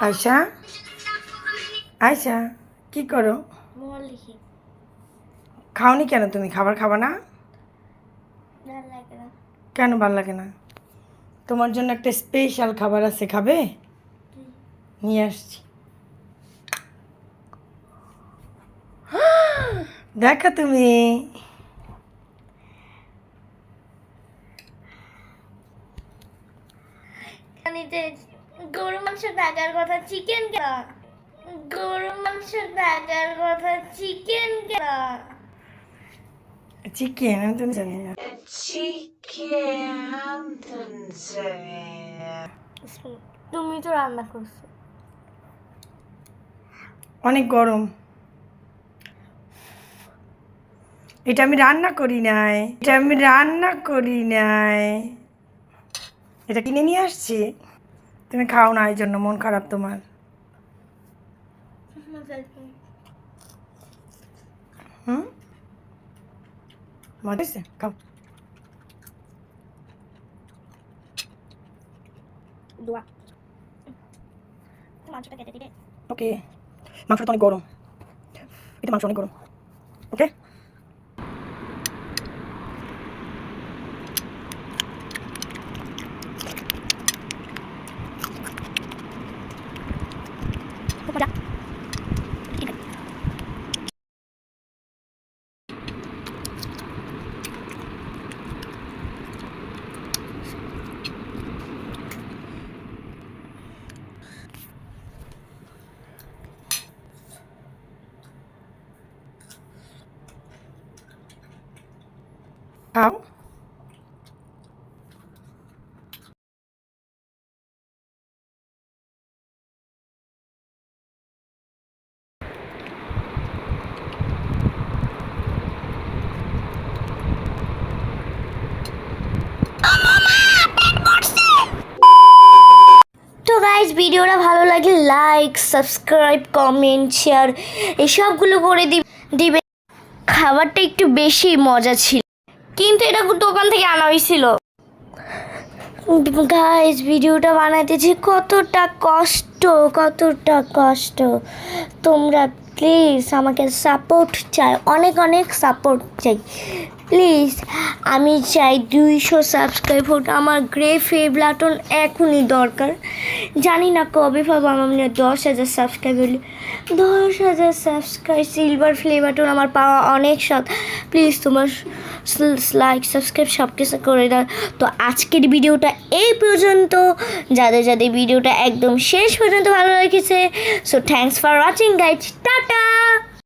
আয়সা আয়সা কি করো? খাওনি কেন তুমি? খাবার খাবা না? কেন ভালো লাগে না? তোমার জন্য একটা স্পেশাল খাবার আছে, খাবে? নিয়ে আসছি। দেখো তুমি। নিতে গরু মাংস থাকার কথা চিকেন কেন গরু মাংস থাকার কথা চিকেন কেন চিকেন আমি তুমি জানি না। তুমি তো রান্না করছ। অনেক গরম। এটা আমি রান্না করি নাই। এটা আমি রান্না করি নাই। এটা কিনে নিয়ে আসছি। তুমি খাও না এই জন্য মন খারাপ তোমার। হুম? মজা হয়েছে? খাও। দোয়া। মাংসটা কেটে দিলে ওকে। মাংসটা অনেক গরম। এটা মাংস অনেক গরম। ওকে? খাও তো গাইজ ভিডিওটা ভালো লাগে লাইক সাবস্ক্রাইব কমেন্ট শেয়ার এসবগুলো করে দিবে দিবে। খাবারটা একটু বেশি মজা ছিল। কিন্তু এটা দোকান থেকে আনা হয়েছিল। গাইজ ভিডিওটা বানাইতেছি। কতটা কষ্ট কতটা কষ্ট। তোমরা প্লিজ আমাকে সাপোর্ট চাই। অনেক অনেক সাপোর্ট চাই। প্লিজ আমি চাই দুইশো সাবস্ক্রাইব হোক। আমার গ্রে ফেভলাটন এখনই দরকার। জানি না কবে পাবো। আমার দশ হাজার সাবস্ক্রাইব হলে। দশ হাজার সাবস্ক্রাইব সিলভার ফ্লেভারটন আমার পাওয়া অনেক সৎ। প্লিজ তোমার লাইক সাবস্ক্রাইব সব কিছু করে দাও। তো আজকের ভিডিওটা এই পর্যন্ত। যাদের যাদের ভিডিওটা একদম শেষ পর্যন্ত ভালো লেগেছে so thanks for watching guide 哒